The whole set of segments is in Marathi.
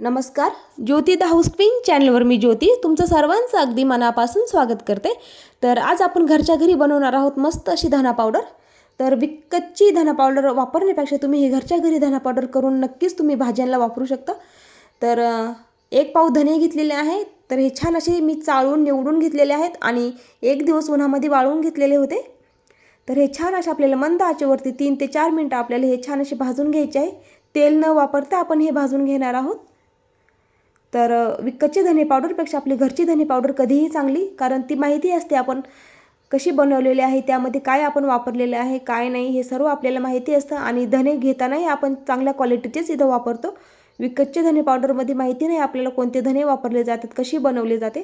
नमस्कार ज्योती द हाऊस क्वीन चॅनलवर मी ज्योती तुमचं सर्वांचं अगदी मनापासून स्वागत करते. तर आज आपण घरच्या घरी बनवणार आहोत मस्त अशी धना पावडर. तर विकतची धना पावडर वापरण्यापेक्षा तुम्ही हे घरच्या घरी धना पावडर करून नक्कीच तुम्ही भाज्यांना वापरू शकता. तर एक पाव धने घेतलेले आहे. तर हे छान असे मी चाळून निवडून घेतलेले आहेत आणि एक दिवस उन्हामध्ये वाळवून घेतलेले होते. तर हे छान असे आपल्याला मंद आचेवरती तीन ते चार मिनटं आपल्याला हे छान असे भाजून घ्यायचे आहे. तेल न वापरता आपण हे भाजून घेणार आहोत. तर विकतची धने पावडरपेक्षा आपली घरची धने पावडर कधीही चांगली कारण ती माहिती असते आपण कशी बनवलेली आहे त्यामध्ये काय आपण वापरलेलं आहे काय नाही हे सर्व आपल्याला माहिती असतं आणि धने घेतानाही आपण चांगल्या क्वालिटीचेच इथं वापरतो. विकतचे धने पावडरमध्ये माहिती नाही आपल्याला कोणते धने वापरले जातात कशी बनवले जाते.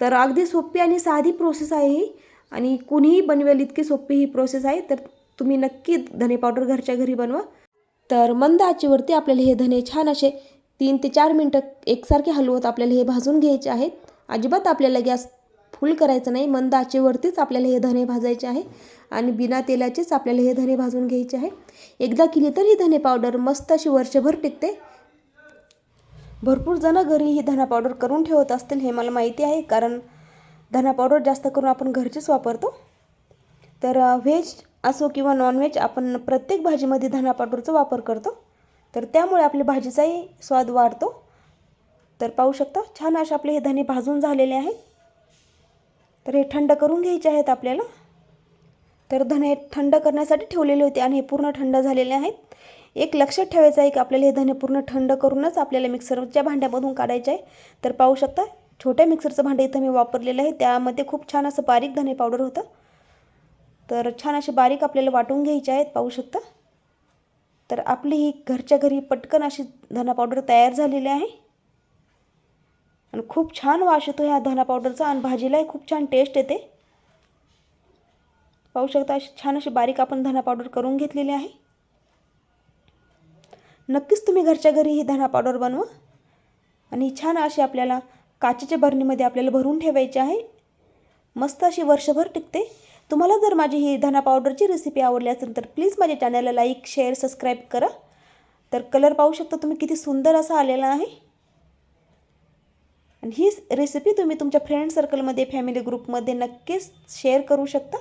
तर अगदी सोपी आणि साधी प्रोसेस आहे ही आणि कुणीही बनवेल इतकी सोपी ही प्रोसेस आहे तर तुम्ही नक्की धने पावडर घरच्या घरी बनवा. तर मंद आचेवरती आपल्याला हे धने छान असे तीन ते चार मिनटं एकसारखे हलवत आपल्याला हे भाजून घ्यायचे आहेत. अजिबात आपल्याला गॅस फुल करायचं नाही. मंद आचेवरतीच आपल्याला हे धणे भाजायचे आहे. आणि बिना तेलाचेच आपल्याला हे धणे भाजून घ्यायचे आहे. एकदा केली तर ही धणे पावडर मस्त अशी वर्षभर टिकते. भरपूर जणं घरी ही धना पावडर करून ठेवत असतील हे मला माहिती आहे. कारण धना पावडर जास्त करून आपण घरचीच वापरतो. तर व्हेज असो किंवा नॉनव्हेज आपण प्रत्येक भाजीमध्ये धना पावडरचा वापर करतो. तर त्यामुळे आपली भाजीचाही स्वाद वाढतो. तर पाहू शकता छान असे आपले हे धने भाजून झालेले आहेत. तर हे थंड करून घ्यायचे आहेत आपल्याला. तर धने थंड करण्यासाठी ठेवलेले होते आणि हे पूर्ण थंड झालेले आहेत. एक लक्षात ठेवायचं आहे की आपल्याला हे धने पूर्ण थंड करूनच आपल्याला मिक्सरच्या भांड्यामधून काढायचे आहे. तर पाहू शकता छोट्या मिक्सरचं भांडं इथं मी वापरलेलं आहे. त्यामध्ये खूप छान असं बारीक धने पावडर होतं. तर छान असे बारीक आपल्याला वाटून घ्यायचे आहेत. पाहू शकता. तर आपली ही घरच्या घरी पटकन अशी धना पावडर तयार झालेली आहे. आणि खूप छान वास येतो ह्या धना पावडरचा आणि भाजीलाही खूप छान टेस्ट येते. पाहू शकता अशी छान अशी बारीक आपण धना पावडर करून घेतलेली आहे. नक्कीच तुम्ही घरच्या घरी ही धना पावडर बनवा. आणि छान अशी आपल्याला काचेच्या बरणीमध्ये आपल्याला भरून ठेवायची आहे. मस्त अशी वर्षभर टिकते. तुम्हाला जर माझी ही धना पावडरची रेसिपी आवडली असेल तर प्लीज माझ्या चॅनलला लाईक शेअर सबस्क्राईब करा. तर कलर पाहू शकता तुम्ही किती सुंदर असा आलेला आहे. आणि ही रेसिपी तुम्ही तुमच्या फ्रेंड सर्कलमध्ये फॅमिली ग्रुपमध्ये नक्कीच शेअर करू शकता.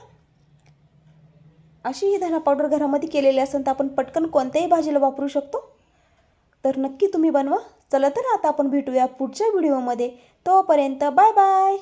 अशी ही धना पावडर घरामध्ये केलेली असेल तर आपण पटकन कोणत्याही भाजीला वापरू शकतो. तर नक्की तुम्ही बनवा. चला तर आता आपण भेटूया पुढच्या व्हिडिओमध्ये तोपर्यंत बाय बाय